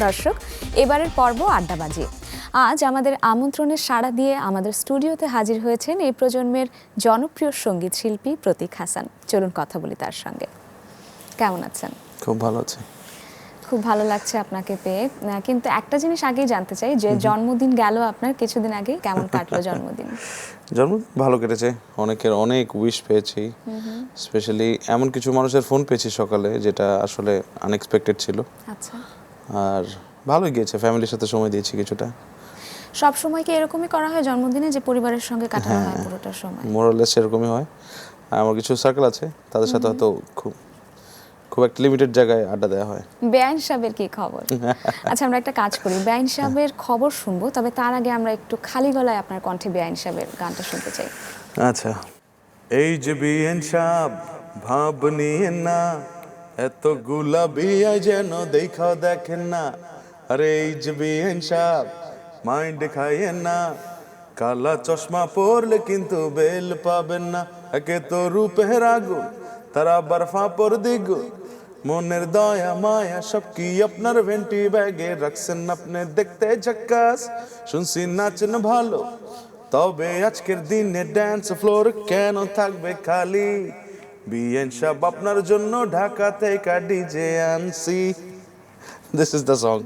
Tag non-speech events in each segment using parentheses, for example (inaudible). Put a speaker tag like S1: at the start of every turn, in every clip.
S1: দর্শক এবারের পর্ব আড্ডাবাজি আজ আমাদের আমন্ত্রণে সাড়া দিয়ে আমাদের স্টুডিওতে হাজির হয়েছেন এই প্রজন্মের জনপ্রিয় সংগীত শিল্পী প্রতীক হাসান। চলুন কথা বলি তার সঙ্গে। কেমন আছেন?
S2: খুব ভালো আছে।
S1: খুব ভালো লাগছে আপনাকে পেয়ে। কিন্তু একটা জিনিস আগেই জানতে চাই যে জন্মদিন গেল আপনার কিছুদিন আগে কেমন কাটলো (laughs) জন্মদিন?
S2: জন্মদিন ভালো কেটেছে অনেকের অনেক উইশ পেয়েছি। স্পেশালি এমন কিছু মানুষের ফোন পেয়েছি সকালে যেটা আসলে আনএক্সপেক্টেড ছিল।
S1: আচ্ছা।
S2: আর ভালোই গিয়েছে ফ্যামিলির সাথে সময় দিয়েছি কিছুটা।
S1: সব সময় কি এরকমই করা হয়? জন্মদিনে যে পরিবারের সঙ্গে কাটানো
S2: হ্যাঁ।
S1: হয় পুরোটা সময়?
S2: মোরালেস সেরকমই হয়। আর আমার কিছু সার্কেল আছে তাদের সাথে হয়তো খুব খুব একটা লিমিটেড জায়গায় আড্ডা দেওয়া হয়।
S1: বেআইন সাহেবের কি খবর? (laughs) আচ্ছা আমরা একটা কাজ করি। বেআইন সাহেবের খবর শুনব তবে তার আগে আমরা একটু খালি গলায় আপনার কণ্ঠে বেআইন সাহেবের গানটা শুনতে চাই।
S2: আচ্ছা। এই যে বিয়েন সাপ ভাব নিয়ে না এত গুলাবি যেন দেখা দেখেন না। আরে বিয়েন সাপ, মাইন্ড খাইয়েন না। কালা চশমা পরলে কিন্তু বেল পাবেন না। একে তো রূপের আগুন, তারা বরফা পর দ্বিগুণ। মনের দয়া, মায়া সব কি আপনার ভেন্টি ব্যাগে রাখছেন? আপনি দেখতে ঝক্কাস, শুনছি নাচেন ভালো। তবে আজকের দিনে ড্যান্স ফ্লোর কেন থাকবে খালি? বিয়েন সব আপনার জন্য ঢাকা থেকে ডিজে আনছি। দিস ইজ দ্য সং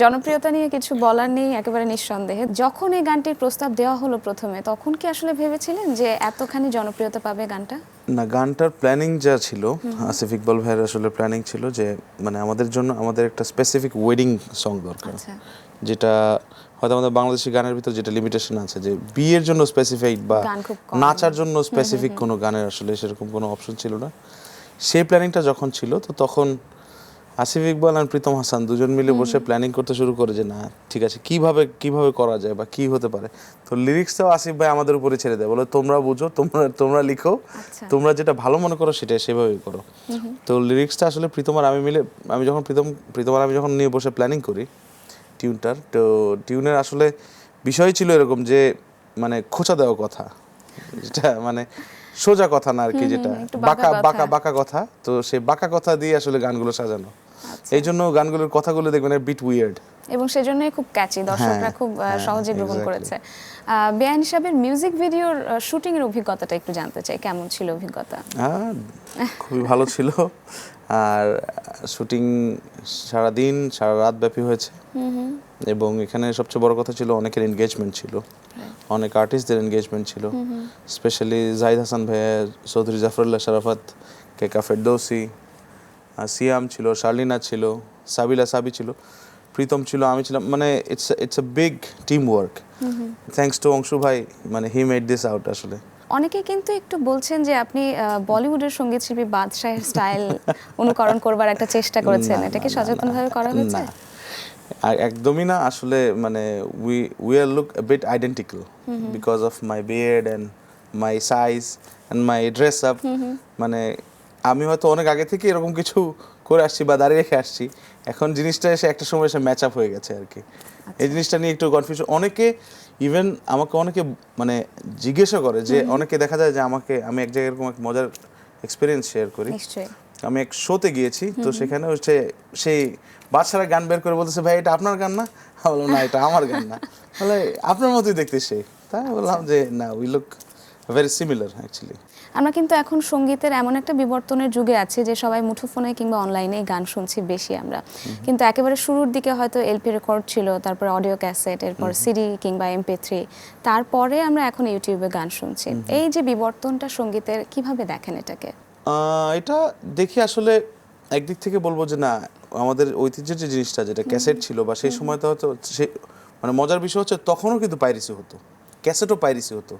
S1: জনপ্রিয়তা নিয়ে কিছু বলার নেই একেবারে নিঃসন্দেহে। যখন এই গানটির প্রস্তাব দেওয়া হলো প্রথমে তখন কি আসলে ভেবেছিলেন যে এতখানি জনপ্রিয়তা পাবে গানটা?
S2: না গানটার প্ল্যানিং যা ছিল আসিফ ইকবাল ভাইয়ের আসলে প্ল্যানিং ছিল যে মানে আমাদের জন্য আমাদের একটা স্পেসিফিক ওয়েডিং সং দরকার।
S1: আচ্ছা।
S2: যেটা হয়তো আমাদের বাংলাদেশি গানের ভিতর যেটা লিমিটেশন আছে যে বিয়ের জন্য স্পেসিফিক বা। নাচার জন্য স্পেসিফিক কোনো গানের আসলে সেরকম কোনো অপশন ছিল না। সেই প্ল্যানিংটা যখন ছিল তো তখন আসিফ ইকবাল আর প্রীতম হাসান দুজন মিলে বসে প্ল্যানিং করতে শুরু করে যে না ঠিক আছে কীভাবে কীভাবে করা যায় বা কি হতে পারে? তো লিরিক্সটাও আসিফ ভাই আমাদের উপরে ছেড়ে দেয় বলে তোমরা বুঝো তোমরা তোমরা লিখো
S1: আচ্ছা।
S2: তোমরা যেটা ভালো মনে করো সেটা সেভাবেই করো। তো লিরিক্সটা আসলে প্রীতম আর আমি মিলে আমি যখন প্রীতম প্রীতম আর আমি যখন নিয়ে বসে প্ল্যানিং করি টিউনটার। তো টিউনের আসলে বিষয় ছিল এরকম যে মানে খোঁচা দেওয়া কথা। যেটা মানে সোজা কথা না আর কি যেটা।
S1: বাঁকা
S2: বাঁকা বাঁকা কথা। তো সেই বাঁকা কথা দিয়ে আসলে গানগুলো সাজানো। এই জন্য গানগুলোর কথাগুলো দেখবেন বিট উইয়ার্ড
S1: এবং সেজন্যই খুব ক্যাচি দর্শকরা খুব
S2: হ্যাঁ,
S1: সহজে গ্রহণ করেছে। বেআইন সাহেবের মিউজিক ভিডিওর শুটিং এর অভিজ্ঞতাটা একটু জানতে চাই কেমন ছিল অভিজ্ঞতা?
S2: খুবই ভালো ছিল। আর শুটিং সারাদিন সারা রাত ব্যাপী হয়েছে। এবং এখানে সবচেয়ে বড় কথা ছিল অনেকের এনগেজমেন্ট ছিল। অনেক আর্টিস্টদের এনগেজমেন্ট ছিল। স্পেশালি জাহিদ হাসান ভাইয়া চৌধুরী জাফরুল্লাহ শরাফত কেকা ফেরদৌসি সিয়াম ছিল শার্লিনা ছিল সাবিলা সাবি ছিল প্রীতম ছিল আমি ছিলাম মানে it's it's a big team work thanks to Anshu ভাই মানে হি মেড দিস আউট আসলে।
S1: অনেকে কিন্তু একটু বলছেন যে আপনি বলিউডের সংগীত শিল্পী বাদশাহের স্টাইল অনুকরণ করবার একটা চেষ্টা (laughs) করেছেন
S2: না,
S1: এটা কি
S2: না, না,
S1: সচেতনভাবে করা হয়েছে?
S2: আর একদমই না আসলে মানে we we are look bit identical because of my beard and my size and my dress up মানে আমি হয়তো অনেক আগে থেকে এরকম কিছু করে আসছি বা দাঁড়িয়ে রেখে আসছি। এখন জিনিসটা এসে একটা সময় এসে ম্যাচ আপ হয়ে গেছে আর কি। এই জিনিসটা নিয়ে একটু কনফিউশন অনেকে ইভেন আমাকে অনেকে মানে জিজ্ঞাসা করে যে অনেকে দেখা যায় যে আমাকে আমি এক জায়গায় এরকম এক মজার এক্সপিরিয়েন্স শেয়ার করি। আমি এক শোতে গিয়েছি তো সেখানে হচ্ছে সেই বাচ্চারা গান বের করে বলতেছে ভাই এটা আপনার গান না? বললাম না এটা আমার গান না। (laughs) বলে আপনার মতোই দেখতে সে। তাই বললাম যে না we look very similar actually
S1: আমরা কিন্তু এখন সঙ্গীতের এমন একটা বিবর্তনের যুগে আছি যে সবাই মুঠোফোনে কিংবা অনলাইনে গান শুনছি বেশি আমরা। কিন্তু একেবারে শুরুর দিকে হয়তো এলপি রেকর্ড ছিল তারপর অডিও ক্যাসেট এরপর সিডি কিংবা এমপি থ্রি তারপরে আমরা এখন ইউটিউবে গান শুনছি। এই যে বিবর্তনটা সঙ্গীতের কীভাবে দেখেন এটাকে?
S2: এটা দেখি আসলে একদিক থেকে বলব যে না আমাদের ঐতিহ্যের যে জিনিসটা যেটা ক্যাসেট ছিল বা সেই সময়তে হয়তো সে মানে মজার বিষয় হচ্ছে তখনও কিন্তু পাইরেসি হতো। ক্যাসেটও পাইরেসি হতো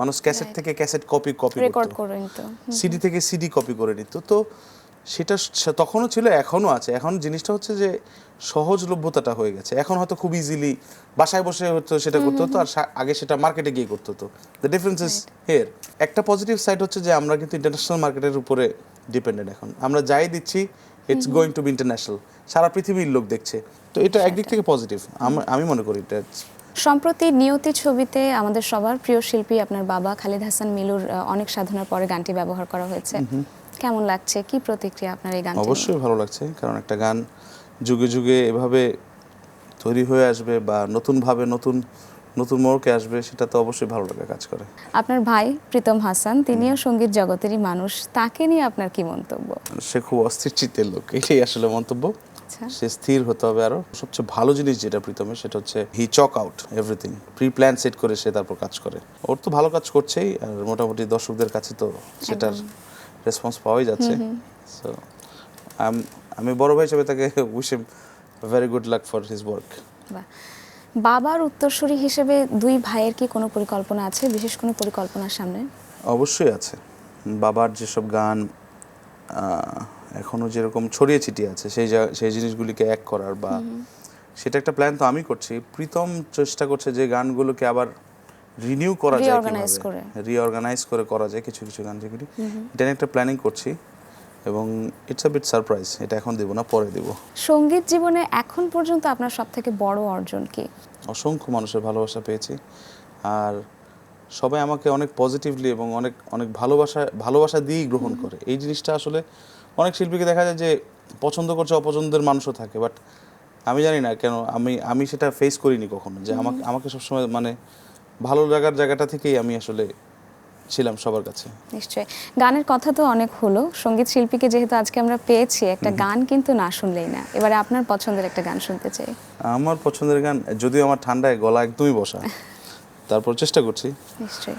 S2: মানুষ ক্যাসেট থেকে ক্যাসেট কপি কপি
S1: রেকর্ড করে নিত
S2: সিডি থেকে সিডি কপি করে নিত। তো সেটা তখনও ছিল এখনও আছে। এখন জিনিসটা হচ্ছে যে সহজলভ্যতাটা হয়ে গেছে। এখন হয়তো খুব ইজিলি বাসায় বসে হতো সেটা করতে হতো আর আগে সেটা মার্কেটে গিয়ে করতে হতো দ্য ডিফারেন্স ইজ হেয়ার একটা পজিটিভ সাইড হচ্ছে যে আমরা কিন্তু ইন্টারন্যাশনাল মার্কেটের উপরে ডিপেন্ডেন্ট এখন। আমরা যাই দিচ্ছি it's going to be international সারা পৃথিবীর লোক দেখছে। তো এটা একদিক থেকে পজিটিভ আমি মনে করি এটা
S1: সম্প্রতি নিয়তি ছবিতে আমাদের সবার প্রিয় শিল্পী আপনার বাবা খালিদ হাসান মিলুর অনেক সাধনার পরে গানটি ব্যবহার করা হয়েছে। কেমন লাগছে? কি প্রতিক্রিয়া আপনার এই গান
S2: অবশ্যই ভালো লাগছে কারণ একটা গান যুগে যুগে এভাবে তৈরি হয়ে আসবে বা নতুনভাবে নতুন নতুন মোড়কে আসবে সেটা তো অবশ্যই ভালো লাগে কাজ করে।
S1: আপনার ভাই প্রীতম হাসান তিনিও সংগীত জগতেরই মানুষ তাকে নিয়ে আপনার কি মন্তব্য?
S2: সে খুব অস্থির চিত্তের লোক এটাই আসলে মন্তব্য। সে স্থির হতে হবে আরও। সবচেয়ে ভালো জিনিস যেটা প্রীতমের সেটা হচ্ছে he chalk out everything pre plan set করে সে তারপর কাজ করে। ওর তো ভালো কাজ করছেই আর মোটামুটি দর্শকদের কাছে তো সেটার রেসপন্স পাওয়াই যাচ্ছে। সো আমি বড় ভাই হিসেবে তাকে wish him very good luck for his work
S1: বাবার উত্তরসূরি হিসেবে দুই ভাইয়ের কি কোনো পরিকল্পনা আছে? বিশেষ কোনো পরিকল্পনার সামনে?
S2: অবশ্যই আছে। বাবার যেসব গান আহ, এখনও যেরকম ছড়িয়ে ছিটিয়ে আছে সেই সেই জিনিসগুলিকে এক করার বা সেটা একটা প্ল্যান তো আমি করছি। প্রীতম চেষ্টা করছে যে গানগুলোকে আবার রিনিউ করা যায়
S1: করে।
S2: রিঅর্গানাইজ করে করা যায় কিছু কিছু গান যেগুলি। এটা নিয়ে একটা প্ল্যানিং করছি এবং ইটস আ বিট সারপ্রাইজ এটা এখন দেবো না পরে দেবো।
S1: সংগীত জীবনে এখন পর্যন্ত আপনার সব থেকে বড় অর্জন কি?
S2: অসংখ্য মানুষের ভালোবাসা পেয়েছি। আর সবাই আমাকে অনেক পজিটিভলি এবং অনেক অনেক ভালোবাসা ভালোবাসা দিয়েই গ্রহণ করে। এই জিনিসটা আসলে অনেক শিল্পীকে দেখা যায় যে পছন্দ করছে অপছন্দের মানুষও থাকে বাট আমি জানি না কেন আমি আমি সেটা ফেস করিনি কখনো যে আমাকে আমাকে সবসময় মানে ভালো লাগার জায়গাটা থেকেই আমি আসলে ছিলাম সবার কাছে।
S1: নিশ্চয়ই। গানের কথা তো অনেক হলো সংগীত শিল্পীকে যেহেতু আজকে আমরা পেয়েছি একটা গান কিন্তু না শুনলেই না। এবারে আপনার পছন্দের একটা গান শুনতে চাই।
S2: আমার পছন্দের গান যদিও আমার ঠান্ডায় গলা একদমই বসা (laughs) তারপর চেষ্টা করছি।
S1: নিশ্চয়ই।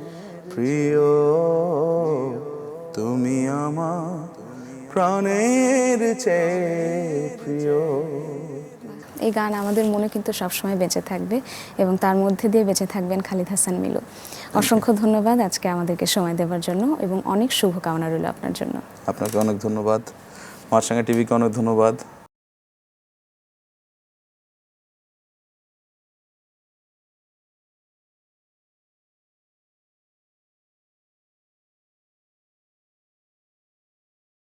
S2: প্রিয় তুমি আমার প্রাণের চেয়ে প্রিয়।
S1: এই গান আমাদের মনে কিন্তু সবসময় বেঁচে থাকবে এবং তার মধ্যে দিয়ে বেঁচে থাকবেন খালিদ হাসান মিলু। অসংখ্য ধন্যবাদ আজকে আমাদেরকে সময় দেওয়ার জন্য এবং অনেক শুভকামনা রইল আপনার জন্য।
S2: আপনাকে অনেক ধন্যবাদ। আমার সঙ্গে টিভিকে অনেক ধন্যবাদ।